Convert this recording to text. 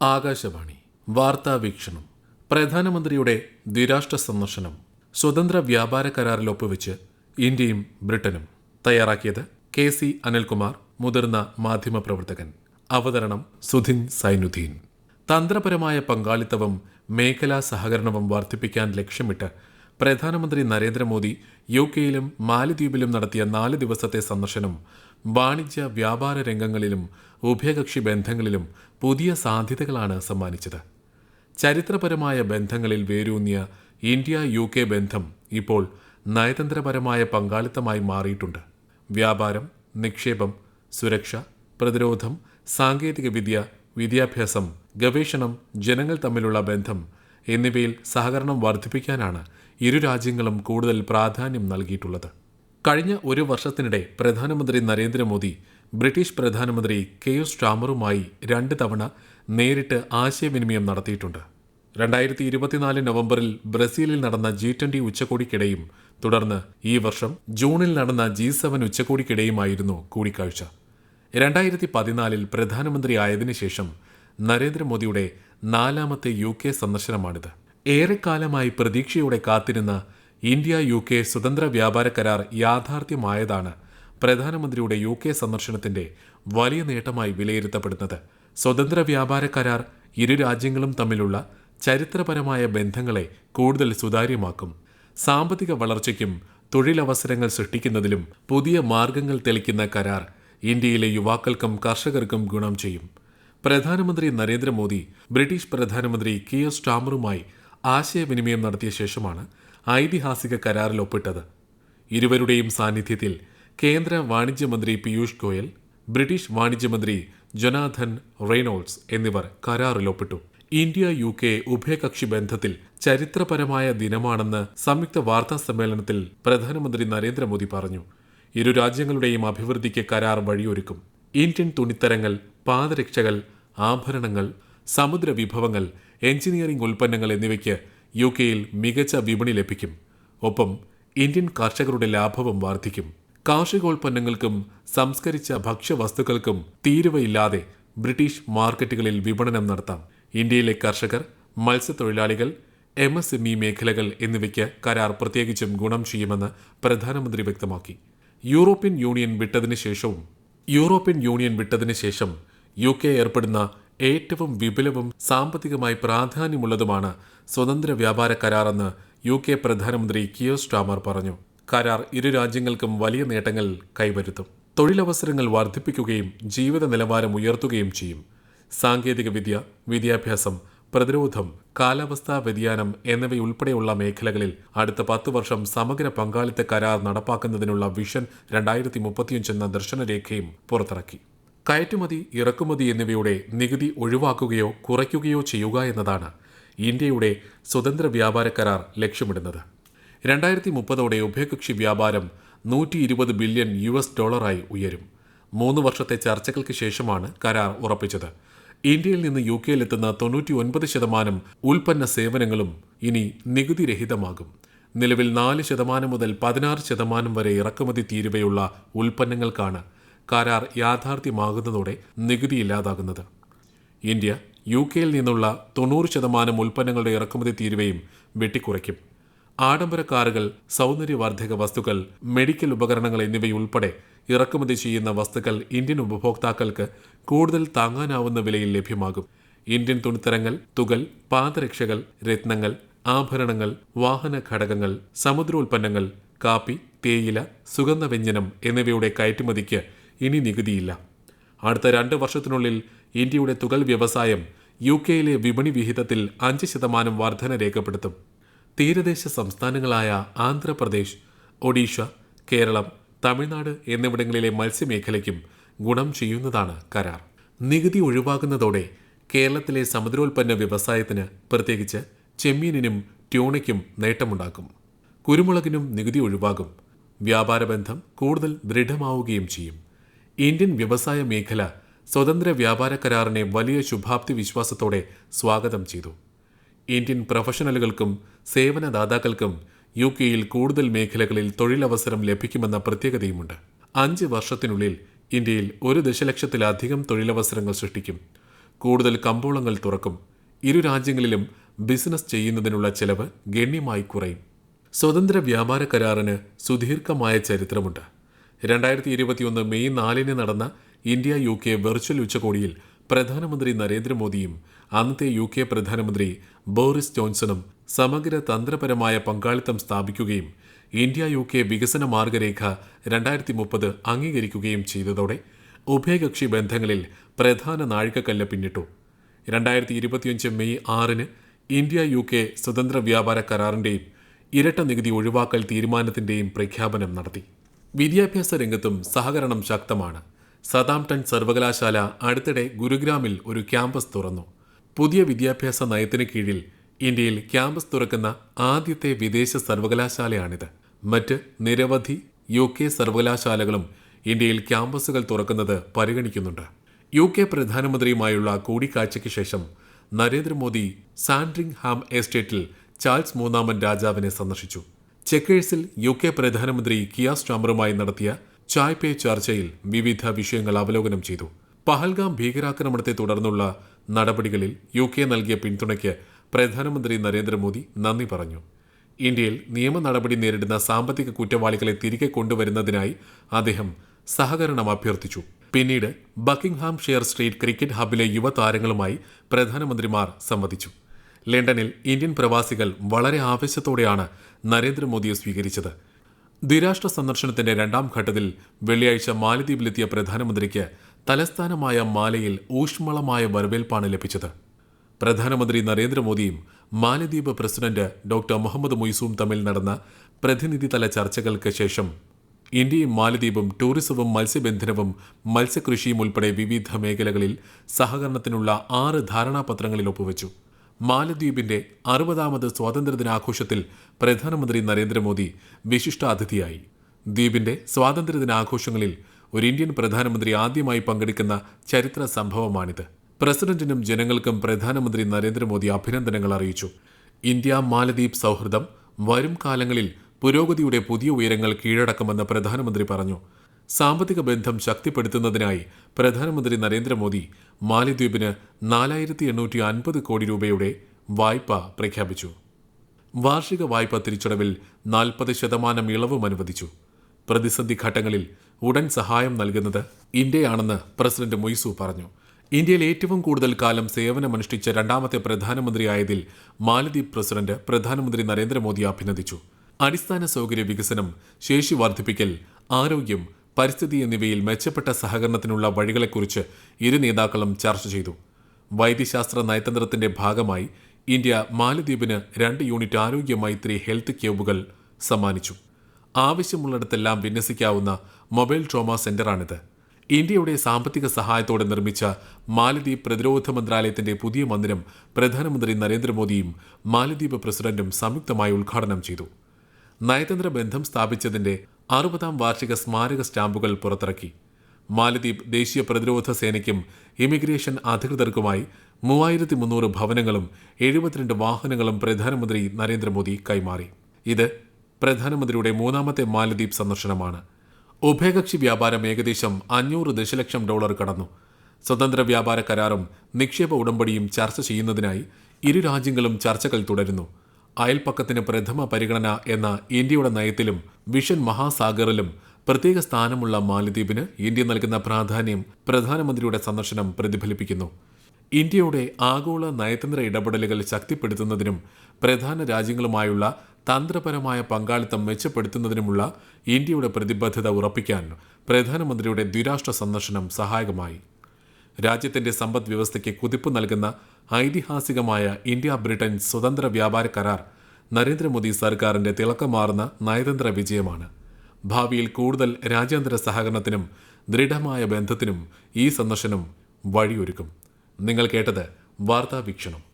ആകാശവാണി. വാർത്താ വീക്ഷണം. പ്രധാനമന്ത്രിയുടെ ദ്വിരാഷ്ട്ര സന്ദർശനം. സ്വതന്ത്ര വ്യാപാര കരാറിൽ ഒപ്പുവെച്ച് ഇന്ത്യയും ബ്രിട്ടനും തയ്യാറാക്കിയത് കെ സി അനിൽകുമാർ മുതിർന്ന മാധ്യമപ്രവർത്തകൻ അവതരണം സുധിൻ സൈനുദ്ദീൻ. തന്ത്രപരമായ പങ്കാളിത്തവും മേഖലാ സഹകരണവും വർദ്ധിപ്പിക്കാൻ ലക്ഷ്യമിട്ട് പ്രധാനമന്ത്രി നരേന്ദ്രമോദി യു കെയിലും മാലദ്വീപിലും നടത്തിയ നാല് ദിവസത്തെ സന്ദർശനം വാണിജ്യ വ്യാപാര രംഗങ്ങളിലും ഉഭയകക്ഷി ബന്ധങ്ങളിലും പുതിയ സാധ്യതകളാണ് സമ്മാനിച്ചത്. ചരിത്രപരമായ ബന്ധങ്ങളിൽ വേരൂന്നിയ ഇന്ത്യ യു കെ ബന്ധം ഇപ്പോൾ നയതന്ത്രപരമായ പങ്കാളിത്തമായി മാറിയിട്ടുണ്ട്. വ്യാപാരം നിക്ഷേപം സുരക്ഷ പ്രതിരോധം സാങ്കേതികവിദ്യ വിദ്യാഭ്യാസം ഗവേഷണം ജനങ്ങൾ തമ്മിലുള്ള ബന്ധം എന്നിവയിൽ സഹകരണം വർദ്ധിപ്പിക്കാനാണ് ഇരു രാജ്യങ്ങളും കൂടുതൽ പ്രാധാന്യം നൽകിയിട്ടുള്ളത്. കഴിഞ്ഞ ഒരു വർഷത്തിനിടെ പ്രധാനമന്ത്രി നരേന്ദ്രമോദി ബ്രിട്ടീഷ് പ്രധാനമന്ത്രി കെ എസ് സ്റ്റാമറുമായി രണ്ട് തവണ നേരിട്ട് ആശയവിനിമയം നടത്തിയിട്ടുണ്ട്. രണ്ടായിരത്തി ഇരുപത്തിനാല് നവംബറിൽ ബ്രസീലിൽ നടന്ന ജി ട്വന്റി ഉച്ചകോടിക്കിടെയും തുടർന്ന് ഈ വർഷം ജൂണിൽ നടന്ന ജി സെവൻ ഉച്ചകോടിക്കിടെയുമായിരുന്നു കൂടിക്കാഴ്ച. രണ്ടായിരത്തി പതിനാലിൽ പ്രധാനമന്ത്രി ആയതിനു ശേഷം നരേന്ദ്രമോദിയുടെ നാലാമത്തെ യു കെ സന്ദർശനമാണിത്. ഏറെക്കാലമായി പ്രതീക്ഷയോടെ കാത്തിരുന്ന ഇന്ത്യ യു കെ സ്വതന്ത്ര വ്യാപാര കരാർ യാഥാർത്ഥ്യമായതാണ് പ്രധാനമന്ത്രിയുടെ യു കെ സന്ദർശനത്തിന്റെ വലിയ നേട്ടമായി വിലയിരുത്തപ്പെടുന്നത്. സ്വതന്ത്ര വ്യാപാര കരാർ ഇരു രാജ്യങ്ങളും തമ്മിലുള്ള ചരിത്രപരമായ ബന്ധങ്ങളെ കൂടുതൽ സുതാര്യമാക്കും. സാമ്പത്തിക വളർച്ചയ്ക്കും തൊഴിലവസരങ്ങൾ സൃഷ്ടിക്കുന്നതിലും പുതിയ മാർഗങ്ങൾ തെളിക്കുന്ന കരാർ ഇന്ത്യയിലെ യുവാക്കൾക്കും കർഷകർക്കും ഗുണം ചെയ്യും. പ്രധാനമന്ത്രി നരേന്ദ്രമോദി ബ്രിട്ടീഷ് പ്രധാനമന്ത്രി കെ എസ് സ്റ്റാമറുമായി ആശയവിനിമയം നടത്തിയ ശേഷമാണ് ഐതിഹാസിക കരാറിൽ ഒപ്പിട്ടത്. ഇരുവരുടെയും സാന്നിധ്യത്തിൽ കേന്ദ്ര വാണിജ്യമന്ത്രി പീയൂഷ് ഗോയൽ ബ്രിട്ടീഷ് വാണിജ്യമന്ത്രി ജൊനാഥൻ റെയ്നോൾഡ്സ് എന്നിവർ കരാറിൽ ഒപ്പിട്ടു. ഇന്ത്യ യു കെ ഉഭയകക്ഷി ബന്ധത്തിൽ ചരിത്രപരമായ ദിനമാണെന്ന് സംയുക്ത വാർത്താ സമ്മേളനത്തിൽ പ്രധാനമന്ത്രി നരേന്ദ്രമോദി പറഞ്ഞു. ഇരു രാജ്യങ്ങളുടെയും അഭിവൃദ്ധിക്ക് കരാർ വഴിയൊരുക്കും. ഇന്ത്യൻ തുണിത്തരങ്ങൾ പാദരക്ഷകൾ ആഭരണങ്ങൾ സമുദ്ര വിഭവങ്ങൾ എഞ്ചിനീയറിംഗ് ഉൽപ്പന്നങ്ങൾ എന്നിവയ്ക്ക് യു കെയിൽ മികച്ച വിപണി ലഭിക്കും. ഒപ്പം ഇന്ത്യൻ കർഷകരുടെ ലാഭവും വർദ്ധിക്കും. കാർഷികോൽപ്പന്നങ്ങൾക്കും സംസ്കരിച്ച ഭക്ഷ്യവസ്തുക്കൾക്കും തീരുവയില്ലാതെ ബ്രിട്ടീഷ് മാർക്കറ്റുകളിൽ വിപണനം നടത്താം. ഇന്ത്യയിലെ കർഷകർ മത്സ്യത്തൊഴിലാളികൾ എം എസ് എം ഇ മേഖലകൾ എന്നിവയ്ക്ക് കരാർ പ്രത്യേകിച്ചും ഗുണം ചെയ്യുമെന്ന് പ്രധാനമന്ത്രി വ്യക്തമാക്കി. യൂറോപ്യൻ യൂണിയൻ വിട്ടതിനു ശേഷവും യൂറോപ്യൻ യൂണിയൻ വിട്ടതിനു ശേഷം യു കെ ഏർപ്പെടുന്ന ഏറ്റവും വിപുലവും സാമ്പത്തികമായി പ്രാധാന്യമുള്ളതുമാണ് സ്വതന്ത്ര വ്യാപാര കരാറെന്ന് യു കെ പ്രധാനമന്ത്രി കിയോ സ്റ്റാമർ പറഞ്ഞു. കരാർ ഇരു രാജ്യങ്ങൾക്കും വലിയ നേട്ടങ്ങൾ കൈവരുത്തും. തൊഴിലവസരങ്ങൾ വർദ്ധിപ്പിക്കുകയും ജീവിത നിലവാരം ഉയർത്തുകയും ചെയ്യും. സാങ്കേതിക സാങ്കേതികവിദ്യ വിദ്യാഭ്യാസം പ്രതിരോധം കാലാവസ്ഥാ വ്യതിയാനം എന്നിവയുൾപ്പെടെയുള്ള മേഖലകളിൽ അടുത്ത പത്ത് വർഷം സമഗ്ര പങ്കാളിത്ത കരാർ നടപ്പാക്കുന്നതിനുള്ള വിഷൻ രണ്ടായിരത്തി മുപ്പത്തിയഞ്ചെന്ന ദർശനരേഖയും പുറത്തിറക്കി. കയറ്റുമതി ഇറക്കുമതി എന്നിവയുടെ നികുതി ഒഴിവാക്കുകയോ കുറയ്ക്കുകയോ ചെയ്യുക എന്നതാണ് ഇന്ത്യയുടെ സ്വതന്ത്ര വ്യാപാര കരാർ ലക്ഷ്യമിടുന്നത്. രണ്ടായിരത്തി മുപ്പതോടെ ഉഭയകക്ഷി വ്യാപാരം നൂറ്റി ഇരുപത് ബില്യൺ യു എസ് ഡോളറായി ഉയരും. മൂന്ന് വർഷത്തെ ചർച്ചകൾക്ക് ശേഷമാണ് കരാർ ഉറപ്പിച്ചത്. ഇന്ത്യയിൽ നിന്ന് യു കെയിലെത്തുന്ന തൊണ്ണൂറ്റി ഒൻപത് ശതമാനം ഉൽപ്പന്ന സേവനങ്ങളും ഇനി നികുതിരഹിതമാകും. നിലവിൽ നാല് ശതമാനം മുതൽ പതിനാറ് ശതമാനം വരെ ഇറക്കുമതി തീരുവയുള്ള ഉൽപ്പന്നങ്ങൾക്കാണ് കരാർ യാഥാർത്ഥ്യമാകുന്നതോടെ നികുതി ഇല്ലാതാകുന്നത്. ഇന്ത്യ യു കെയിൽ നിന്നുള്ള തൊണ്ണൂറ് ശതമാനം ഉൽപ്പന്നങ്ങളുടെ ഇറക്കുമതി തീരുവയും വെട്ടിക്കുറയ്ക്കും. ആഡംബര കാറുകൾ സൗന്ദര്യവർദ്ധക വസ്തുക്കൾ മെഡിക്കൽ ഉപകരണങ്ങൾ എന്നിവയുൾപ്പെടെ ഇറക്കുമതി ചെയ്യുന്ന വസ്തുക്കൾ ഇന്ത്യൻ ഉപഭോക്താക്കൾക്ക് കൂടുതൽ താങ്ങാനാവുന്ന വിലയിൽ ലഭ്യമാകും. ഇന്ത്യൻ തുണിത്തരങ്ങൾ തുകൽ പാദരക്ഷകൾ രത്നങ്ങൾ ആഭരണങ്ങൾ വാഹന ഘടകങ്ങൾ സമുദ്രോൽപ്പന്നങ്ങൾ കാപ്പി തേയില സുഗന്ധവ്യഞ്ജനം എന്നിവയുടെ കയറ്റുമതിക്ക് ഇനി നികുതിയില്ല. അടുത്ത രണ്ട് വർഷത്തിനുള്ളിൽ ഇന്ത്യയുടെ തുകൽ വ്യവസായം യു കെയിലെ വിപണി വിഹിതത്തിൽ അഞ്ച് ശതമാനം വർധന രേഖപ്പെടുത്തും. തീരദേശ സംസ്ഥാനങ്ങളായ ആന്ധ്രാപ്രദേശ് ഒഡീഷ കേരളം തമിഴ്നാട് എന്നിവിടങ്ങളിലെ മത്സ്യമേഖലയ്ക്കും ഗുണം ചെയ്യുന്നതാണ് കരാർ. നികുതി ഒഴിവാകുന്നതോടെ കേരളത്തിലെ സമുദ്രോൽപ്പന്ന വ്യവസായത്തിന് പ്രത്യേകിച്ച് ചെമ്മീനിനും ട്യൂണയ്ക്കും നേട്ടമുണ്ടാക്കും. കുരുമുളകിനും നികുതി ഒഴിവാകും. വ്യാപാര ബന്ധം കൂടുതൽ ദൃഢമാവുകയും ചെയ്യും. ഇന്ത്യൻ വ്യവസായ മേഖല സ്വതന്ത്ര വ്യാപാര കരാറിനെ വലിയ ശുഭാപ്തി വിശ്വാസത്തോടെ സ്വാഗതം ചെയ്തു. ഇന്ത്യൻ പ്രൊഫഷണലുകൾക്കും സേവനദാതാക്കൾക്കും യു കെയിൽ കൂടുതൽ മേഖലകളിൽ തൊഴിലവസരം ലഭിക്കുമെന്ന പ്രത്യേകതയുമുണ്ട്. അഞ്ച് വർഷത്തിനുള്ളിൽ ഇന്ത്യയിൽ ഒരു ദശലക്ഷത്തിലധികം തൊഴിലവസരങ്ങൾ സൃഷ്ടിക്കും. കൂടുതൽ കമ്പോളങ്ങൾ തുറക്കും. ഇരു രാജ്യങ്ങളിലും ബിസിനസ് ചെയ്യുന്നതിനുള്ള ചെലവ് ഗണ്യമായി കുറയും. സ്വതന്ത്ര വ്യാപാര കരാറിന് സുദീർഘമായ ചരിത്രമുണ്ട്. രണ്ടായിരത്തി ഇരുപത്തിയൊന്ന് മെയ് നാലിന് നടന്ന ഇന്ത്യ യു കെ വെർച്വൽ ഉച്ചകോടിയിൽ പ്രധാനമന്ത്രി നരേന്ദ്രമോദിയും അന്നത്തെ യു കെ പ്രധാനമന്ത്രി ബോറിസ് ജോൺസണും സമഗ്ര തന്ത്രപരമായ പങ്കാളിത്തം സ്ഥാപിക്കുകയും ഇന്ത്യ യു കെ വികസന മാർഗരേഖ രണ്ടായിരത്തി മുപ്പത് അംഗീകരിക്കുകയും ചെയ്തതോടെ ഉഭയകക്ഷി ബന്ധങ്ങളിൽ പ്രധാന നാഴികക്കല്ല് പിന്നിട്ടു. രണ്ടായിരത്തി ഇരുപത്തിയഞ്ച് മെയ് ആറിന് ഇന്ത്യ യു കെ സ്വതന്ത്ര വ്യാപാര കരാറിന്റെയും ഇരട്ട നികുതി ഒഴിവാക്കൽ തീരുമാനത്തിന്റെയും പ്രഖ്യാപനം നടത്തി. വിദ്യാഭ്യാസ രംഗത്തും സഹകരണം ശക്തമാണ്. സതാംപ്ടൺ സർവകലാശാല അടുത്തിടെ ഗുരുഗ്രാമിൽ ഒരു ക്യാമ്പസ് തുറന്നു. പുതിയ വിദ്യാഭ്യാസ നയത്തിന് കീഴിൽ ഇന്ത്യയിൽ ക്യാമ്പസ് തുറക്കുന്ന ആദ്യത്തെ വിദേശ സർവകലാശാലയാണിത്. മറ്റ് നിരവധി യു കെ സർവകലാശാലകളും ഇന്ത്യയിൽ ക്യാമ്പസുകൾ തുറക്കുന്നത് പരിഗണിക്കുന്നുണ്ട്. യു കെ പ്രധാനമന്ത്രിയുമായുള്ള കൂടിക്കാഴ്ചയ്ക്ക് ശേഷം നരേന്ദ്രമോദി സാൻഡ്രിംഗ് ഹാം എസ്റ്റേറ്റിൽ ചാൾസ് മൂന്നാമൻ രാജാവിനെ സന്ദർശിച്ചു. ചെക്കേഴ്സിൽ യു കെ പ്രധാനമന്ത്രി കിയാ സ്റ്റാമറുമായി നടത്തിയ ചായ് പേ ചർച്ചയിൽ വിവിധ വിഷയങ്ങൾ അവലോകനം ചെയ്തു. പഹൽഗാം ഭീകരാക്രമണത്തെ തുടർന്നുള്ള നടപടികളിൽ യു കെ നൽകിയ പിന്തുണയ്ക്ക് പ്രധാനമന്ത്രി നരേന്ദ്രമോദി നന്ദി പറഞ്ഞു. ഇന്ത്യയിൽ നിയമ നടപടി നേരിടുന്ന സാമ്പത്തിക കുറ്റവാളികളെ തിരികെ കൊണ്ടുവരുന്നതിനായി അദ്ദേഹം സഹകരണം അഭ്യർത്ഥിച്ചു. പിന്നീട് ബക്കിംഗ്ഹാം ഷെയർ സ്ട്രീറ്റ് ക്രിക്കറ്റ് ഹബിലെ യുവതാരങ്ങളുമായി പ്രധാനമന്ത്രിമാർ സംവദിച്ചു. ലണ്ടനിൽ ഇന്ത്യൻ പ്രവാസികൾ വളരെ ആവേശത്തോടെയാണ് നരേന്ദ്രമോദിയെ സ്വീകരിച്ചത്. ദ്വിരാഷ്ട്ര സന്ദർശനത്തിന്റെ രണ്ടാം ഘട്ടത്തിൽ വെള്ളിയാഴ്ച മാലദ്വീപിലെത്തിയ പ്രധാനമന്ത്രിക്ക് തലസ്ഥാനമായ മാലയിൽ ഊഷ്മളമായ വരവേൽപ്പാണ് ലഭിച്ചത്. പ്രധാനമന്ത്രി നരേന്ദ്രമോദിയും മാലദ്വീപ് പ്രസിഡന്റ് ഡോക്ടർ മുഹമ്മദ് മൊയ്സും തമ്മിൽ നടന്ന പ്രതിനിധിതല ചർച്ചകൾക്ക് ശേഷം ഇന്ത്യയും മാലദ്വീപും ടൂറിസവും മത്സ്യബന്ധനവും മത്സ്യകൃഷിയും ഉൾപ്പെടെ വിവിധ മേഖലകളിൽ സഹകരണത്തിനുള്ള ആറ് ധാരണാപത്രങ്ങളിൽ ഒപ്പുവച്ചു. മാലദ്വീപിന്റെ അറുപതാമത് സ്വാതന്ത്ര്യദിനാഘോഷത്തിൽ പ്രധാനമന്ത്രി നരേന്ദ്രമോദി വിശിഷ്ടാതിഥിയായി. ദ്വീപിന്റെ സ്വാതന്ത്ര്യദിനാഘോഷങ്ങളിൽ ഒരു ഇന്ത്യൻ പ്രധാനമന്ത്രി ആദ്യമായി പങ്കെടുക്കുന്ന ചരിത്ര സംഭവമാണിത്. പ്രസിഡന്റിനും ജനങ്ങൾക്കും പ്രധാനമന്ത്രി നരേന്ദ്രമോദി അഭിനന്ദനങ്ങൾ അറിയിച്ചു. ഇന്ത്യ മാലദ്വീപ് സൗഹൃദം വരും കാലങ്ങളിൽ പുരോഗതിയുടെ പുതിയ ഉയരങ്ങൾ കീഴടക്കുമെന്ന് പ്രധാനമന്ത്രി പറഞ്ഞു. സാമ്പത്തിക ബന്ധം ശക്തിപ്പെടുത്തുന്നതിനായി പ്രധാനമന്ത്രി നരേന്ദ്രമോദി മാലിദ്വീപിന് നാലായിരത്തി എണ്ണൂറ്റി അൻപത് കോടി രൂപയുടെ വായ്പ പ്രഖ്യാപിച്ചു. വാർഷിക വായ്പ തിരിച്ചടവിൽ നാൽപ്പത് ശതമാനം ഇളവും അനുവദിച്ചു. പ്രതിസന്ധി ഘട്ടങ്ങളിൽ ഉടൻ സഹായം നൽകുന്നത് ഇന്ത്യയാണെന്ന് പ്രസിഡന്റ് മൊയ്സു പറഞ്ഞു. ഇന്ത്യയിൽ ഏറ്റവും കൂടുതൽ കാലം സേവനമനുഷ്ഠിച്ച രണ്ടാമത്തെ പ്രധാനമന്ത്രിയായതിൽ മാലദ്വീപ് പ്രസിഡന്റ് പ്രധാനമന്ത്രി നരേന്ദ്രമോദി അഭിനന്ദിച്ചു. അടിസ്ഥാന സൗകര്യ വികസനം ശേഷി വർദ്ധിപ്പിക്കൽ ആരോഗ്യം പരിസ്ഥിതി എന്നിവയിൽ മെച്ചപ്പെട്ട സഹകരണത്തിനുള്ള വഴികളെക്കുറിച്ച് ഇരു നേതാക്കളും ചർച്ച ചെയ്തു. വൈദ്യശാസ്ത്ര നയതന്ത്രത്തിന്റെ ഭാഗമായി ഇന്ത്യ മാലദ്വീപിന് രണ്ട് യൂണിറ്റ് ആരോഗ്യ മൈത്രി ഹെൽത്ത് ക്യൂബുകൾ സമ്മാനിച്ചു. ആവശ്യമുള്ളിടത്തെല്ലാം വിന്യസിക്കാവുന്ന മൊബൈൽ ട്രോമ സെന്ററാണിത്. ഇന്ത്യയുടെ സാമ്പത്തിക സഹായത്തോടെ നിർമ്മിച്ച മാലദ്വീപ് പ്രതിരോധ മന്ത്രാലയത്തിന്റെ പുതിയ മന്ദിരം പ്രധാനമന്ത്രി നരേന്ദ്രമോദിയും മാലദ്വീപ് പ്രസിഡന്റും സംയുക്തമായി ഉദ്ഘാടനം ചെയ്തു. നയതന്ത്ര ബന്ധം സ്ഥാപിച്ചതിന്റെ അറുപതാം വാർഷിക സ്മാരക സ്റ്റാമ്പുകൾ പുറത്തിറക്കി. മാലദ്വീപ് ദേശീയ പ്രതിരോധ സേനയ്ക്കും ഇമിഗ്രേഷൻ അധികൃതർക്കുമായി മൂവായിരത്തി മുന്നൂറ് ഭവനങ്ങളും എഴുപത്തിരണ്ട് വാഹനങ്ങളും പ്രധാനമന്ത്രി നരേന്ദ്രമോദി കൈമാറി. ഇത് പ്രധാനമന്ത്രിയുടെ മൂന്നാമത്തെ മാലദ്വീപ് സന്ദർശനമാണ്. ഉഭയകക്ഷി വ്യാപാരം ഏകദേശം അഞ്ഞൂറ് ദശലക്ഷം ഡോളർ കടന്നു. സ്വതന്ത്ര വ്യാപാര കരാറും നിക്ഷേപ ഉടമ്പടിയും ചർച്ച ചെയ്യുന്നതിനായി ഇരു രാജ്യങ്ങളും ചർച്ചകൾ തുടരുന്നു. അയൽപ്പക്കത്തിന് പ്രഥമ പരിഗണന എന്ന ഇന്ത്യയുടെ നയത്തിലും വിഷൻ മഹാസാഗറിലും പ്രത്യേക സ്ഥാനമുള്ള മാലദ്വീപിന് ഇന്ത്യ നൽകുന്ന പ്രാധാന്യം പ്രധാനമന്ത്രിയുടെ സന്ദർശനം പ്രതിഫലിപ്പിക്കുന്നു. ഇന്ത്യയുടെ ആഗോള നയതന്ത്ര ഇടപെടലുകൾ ശക്തിപ്പെടുത്തുന്നതിനും പ്രധാന രാജ്യങ്ങളുമായുള്ള തന്ത്രപരമായ പങ്കാളിത്തം മെച്ചപ്പെടുത്തുന്നതിനുമുള്ള ഇന്ത്യയുടെ പ്രതിബദ്ധത ഉറപ്പിക്കാൻ പ്രധാനമന്ത്രിയുടെ ദ്വിരാഷ്ട്ര സന്ദർശനം സഹായകമായി. രാജ്യത്തിന്റെ സമ്പദ് വ്യവസ്ഥയ്ക്ക് കുതിപ്പ് നൽകുന്ന ഐതിഹാസികമായ ഇന്ത്യ ബ്രിട്ടൻ സ്വതന്ത്ര വ്യാപാര കരാർ നരേന്ദ്രമോദി സർക്കാരിന്റെ തിളക്കമാർന്ന നയതന്ത്ര വിജയമാണ്. ഭാവിയിൽ കൂടുതൽ രാജ്യാന്തര സഹകരണത്തിനും ദൃഢമായ ബന്ധത്തിനും ഈ സന്ദർശനം വഴിയൊരുക്കും. നിങ്ങൾ കേട്ടത് വാർത്താ വീക്ഷണം.